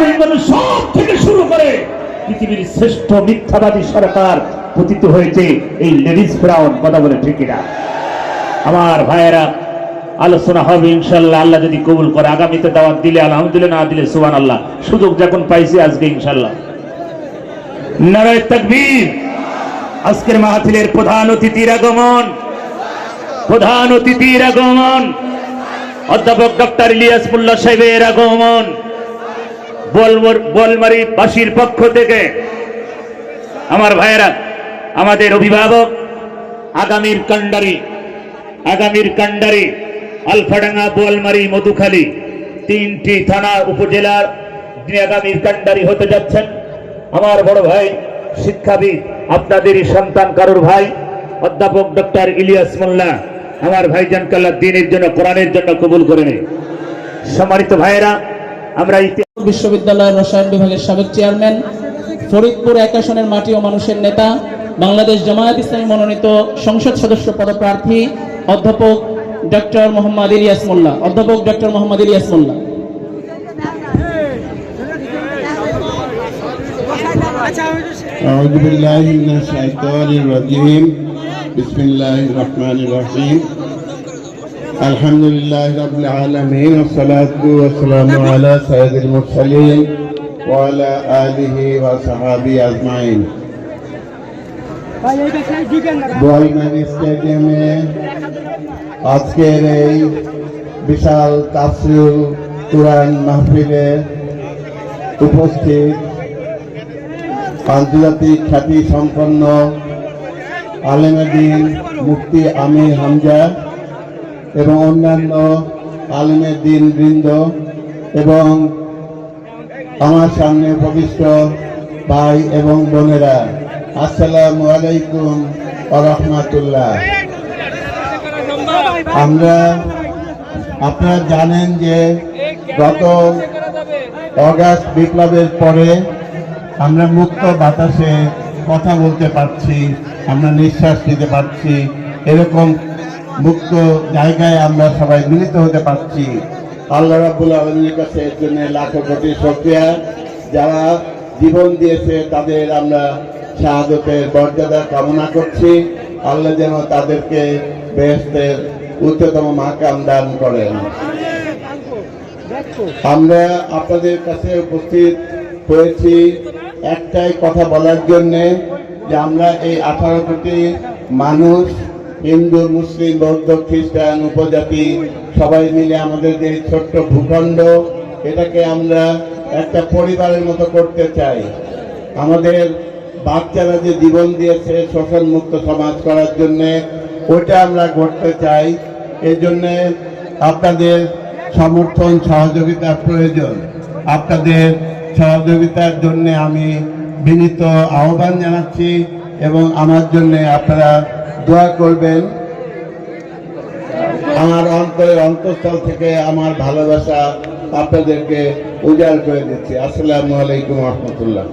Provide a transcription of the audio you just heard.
বেঙ্গল সব থেকে শুরু করে পৃথিবীর শ্রেষ্ঠ মিথ্যাবাদী সরকার পতিত হয়েছে এই লেডিস ফ্রাউন, কথা বলে ঠিকিরা আমার ভাইয়েরা, আলোচনা হবে ইনশাল্লাহ আল্লাহ যদি কবুল করে। আগামীতে দাওয়াত দিলে, আলহামদুলিল্লাহ না দিলে সুবান আল্লাহ সুযোগ যখন পাইছি আজকে ইনশাল্লাহ নারায় তাকবীর। আজকের মাহফিলের প্রধান অতিথির আগমন। প্রধান অতিথির আগমন। অধ্যাপক ডক্টর ইলিয়াস মোল্লা সাহেবের আগমন। বলমর- বাসীর পক্ষ থেকে আমার ভাইয়েরা, আমাদের অভিভাবক, আগামীর কান্ডারি আগামীর কান্ডারি আলফাডাঙ্গা বোয়ালমারি মধুখালী তিনটি থানা উপজেলার আগামীর কান্ডারি হতে যাচ্ছেন, আমার বড় ভাই শিক্ষাবিদ আপনাদেরই সন্তান কারুর ভাই, অধ্যাপক ডক্টর ইলিয়াস মোল্লা, আমার ভাইজান কাল্লা দিনের জন্য, কোরআনের জন্য কবুল করে নেই সম্মানিত ভাইয়েরা, আমরা ইতি- বিশ্ববিদ্যালয়ের রসায়ন বিভাগের সাবেক চেয়ারম্যান ফরিদপুর এক আসনের মাটি ও মানুষের নেতা বাংলাদেশ জামায়াত ইসলামী মনোনীত সংসদ সদস্য পদপ্রার্থী অধ্যাপক ডক্টর মোহাম্মদ ইলিয়াস মোল্লা অধ্যাপক ডক্টর মোহাম্মদ ইলিয়াস মোল্লা أعوذ بالله من الشيطان الرجيم بسم الله الرحمن الرحيم الحمد لله رب العالمين والصلاة والسلام على سيد المرسلين وعلى آله وصحابه أجمعين বোয়ালমারি স্টেডিয়ামে আজকের এই বিশাল তাফসিল কোরআন মাহফিলে উপস্থিত আন্তর্জাতিক খ্যাতি সম্পন্ন আলেমেদিন মুফতি আমির হামজা এবং অন্যান্য আলেমের দিন বৃন্দ এবং আমার সামনে উপবিষ্ট ভাই এবং বোনেরা, আসসালামু আলাইকুম রহমাতুল্লাহ। আমরা, আপনারা জানেন যে গত অগাস্ট বিপ্লবের পরে আমরা মুক্ত বাতাসে কথা বলতে পারছি, আমরা নিঃশ্বাস নিতে পারছি, এরকম মুক্ত জায়গায় আমরা সবাই মিলিত হতে পারছি। আল্লাহ রাবুল আলমীর কাছে এর জন্য লাখো কোটি শুকরিয়া। যারা জীবন দিয়েছে, তাদের আমরা শাহাদতের মর্যাদা কামনা করছি। আল্লাহ যেন তাদেরকে বেহেস্তের উচ্চতম মাকাম দান করেন। আমরা আপনাদের কাছে উপস্থিত হয়েছি একটাই কথা বলার জন্যে যে আমরা এই আঠারো কোটি মানুষ হিন্দু, মুসলিম, বৌদ্ধ, খ্রিস্টান, উপজাতি, সবাই মিলে আমাদের যে ছোট্ট ভূখণ্ড, এটাকে আমরা একটা পরিবারের মতো করতে চাই। আমাদের বাচ্চারা যে জীবন দিয়েছে শোষণ মুক্ত সমাজ করার জন্য, ওটা আমরা করতে চাই। এই জন্যে আপনাদের সমর্থন, সহযোগিতার প্রয়োজন। আপনাদের সহযোগিতার জন্য আমি বিনীত আহ্বান জানাচ্ছি এবং আমার জন্য আপনারা দোয়া করবেন। আমার অন্তরের অন্তঃস্থল থেকে আমার ভালোবাসা আপনাদেরকে উজাড় করে দিচ্ছি। আসসালামু আলাইকুম রহমতুল্লাহ।